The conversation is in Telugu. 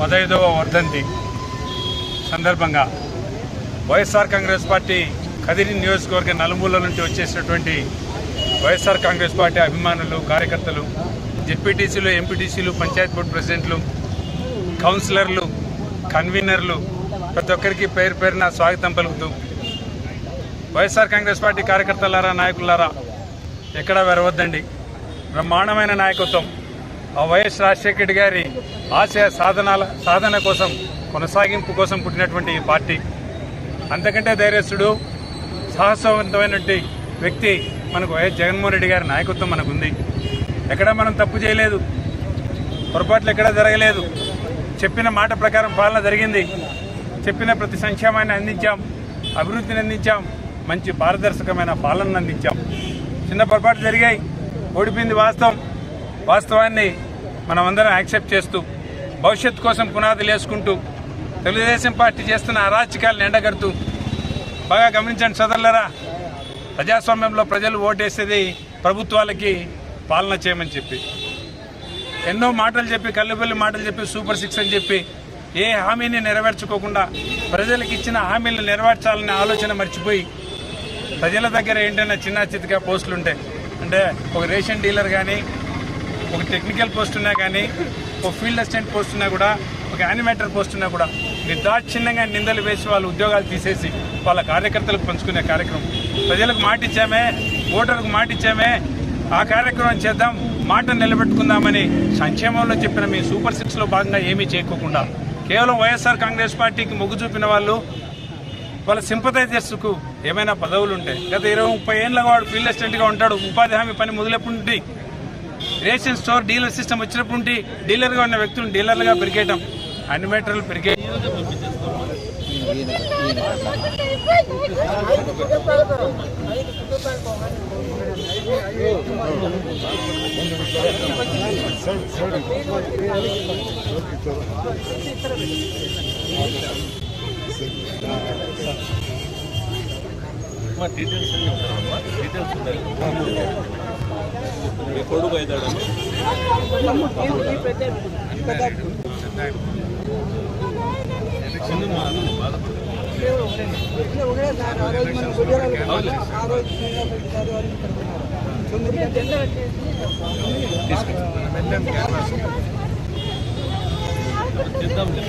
పదహైదవ వర్ధంతి సందర్భంగా వైఎస్ఆర్ కాంగ్రెస్ పార్టీ కదిరి నియోజకవర్గ నలుమూల నుండి వచ్చేసినటువంటి వైఎస్ఆర్ కాంగ్రెస్ పార్టీ అభిమానులు కార్యకర్తలు జెడ్పీటీసీలు ఎంపీటీసీలు పంచాయత్ బోర్డు ప్రెసిడెంట్లు కౌన్సిలర్లు కన్వీనర్లు ప్రతి ఒక్కరికి పేరు పేరున స్వాగతం పలుకుతూ వైఎస్ఆర్ కాంగ్రెస్ పార్టీ కార్యకర్తలారా నాయకులారా ఎక్కడా వెరవద్దండి. బ్రహ్మాండమైన నాయకత్వం. వైఎస్ రాజశేఖర రెడ్డి గారి ఆశయ సాధనాల సాధన కోసం కొనసాగింపు కోసం పుట్టినటువంటి ఈ పార్టీ. అంతకంటే ధైర్యస్తుడు సాహసవంతమైనటువంటి వ్యక్తి మనకు వైఎస్ జగన్మోహన్ రెడ్డి గారి నాయకత్వం మనకు ఉంది ఎక్కడ మనం తప్పు చేయలేదు. పొరపాట్లు ఎక్కడా జరగలేదు. చెప్పిన మాట ప్రకారం పాలన జరిగింది. చెప్పిన ప్రతి సంక్షేమాన్ని అందించాం. అభివృద్ధిని అందించాం. మంచి పారదర్శకమైన పాలనను అందించాం. చిన్న పొరపాటు జరిగాయి. ఓడిపోయింది వాస్తవం. వాస్తవాన్ని మనమందరం యాక్సెప్ట్ చేస్తూ భవిష్యత్తు కోసం పునాదులు వేసుకుంటూ తెలుగుదేశం పార్టీ చేస్తున్న అరాచకాలను ఎండగడుతూ బాగా గమనించండి సోదరులరా ప్రజాస్వామ్యంలో ప్రజలు ఓటేసేది ప్రభుత్వాలకి పాలన చేయమని చెప్పి ఎన్నో మాటలు చెప్పి కళ్ళుబెల్లి మాటలు చెప్పి సూపర్ సిక్స్ అని చెప్పి ఏ హామీని నెరవేర్చుకోకుండా ప్రజలకు ఇచ్చిన హామీలను నెరవేర్చాలనే ఆలోచన మర్చిపోయి ప్రజల దగ్గర ఏంటైనా చిన్న చితిగా పోస్టులు ఉంటాయి అంటే ఒక రేషన్ డీలర్ కానీ ఒక టెక్నికల్ పోస్ట్ ఉన్నా కానీ ఒక ఫీల్డ్ అసిస్టెంట్ పోస్ట్ ఉన్నా కూడా ఒక యానిమేటర్ పోస్ట్ ఉన్నా కూడా నిర్దాక్షిణ్యంగా నిందలు వేసి వాళ్ళు ఉద్యోగాలు తీసేసి వాళ్ళ కార్యకర్తలకు పంచుకునే కార్యక్రమం. ప్రజలకు మాట ఇచ్చామే ఓటర్లకు మాట ఇచ్చామే ఆ కార్యక్రమం చేద్దాం మాట నిలబెట్టుకుందామని సంక్షేమంలో చెప్పిన మీ సూపర్ సిక్స్లో భాగంగా ఏమీ చేయకోకుండా కేవలం వైఎస్ఆర్ కాంగ్రెస్ పార్టీకి మొగ్గు చూపిన వాళ్ళు వాళ్ళ సింపతైజర్స్కు ఏమైనా పదవులు ఉంటాయి గత ఇరవై ముప్పై ఏళ్ళగా వాడు ఫీల్డ్ అసిస్టెంట్గా ఉంటాడు ఉపాధి హామీ పని మొదలెప్పుడు రేషన్ స్టోర్ డీలర్ సిస్టమ్ వచ్చినప్పుడు నుండి డీలర్గా ఉన్న వ్యక్తులను డీలర్లుగా పెరిగేయటం అనిమేటర్లు పెరిగే డీటెయిల్స్ డీటెయిల్స్ ఉంటాయి. మీ కొడుకు అవుతాడమ్మా చేద్దాంలే.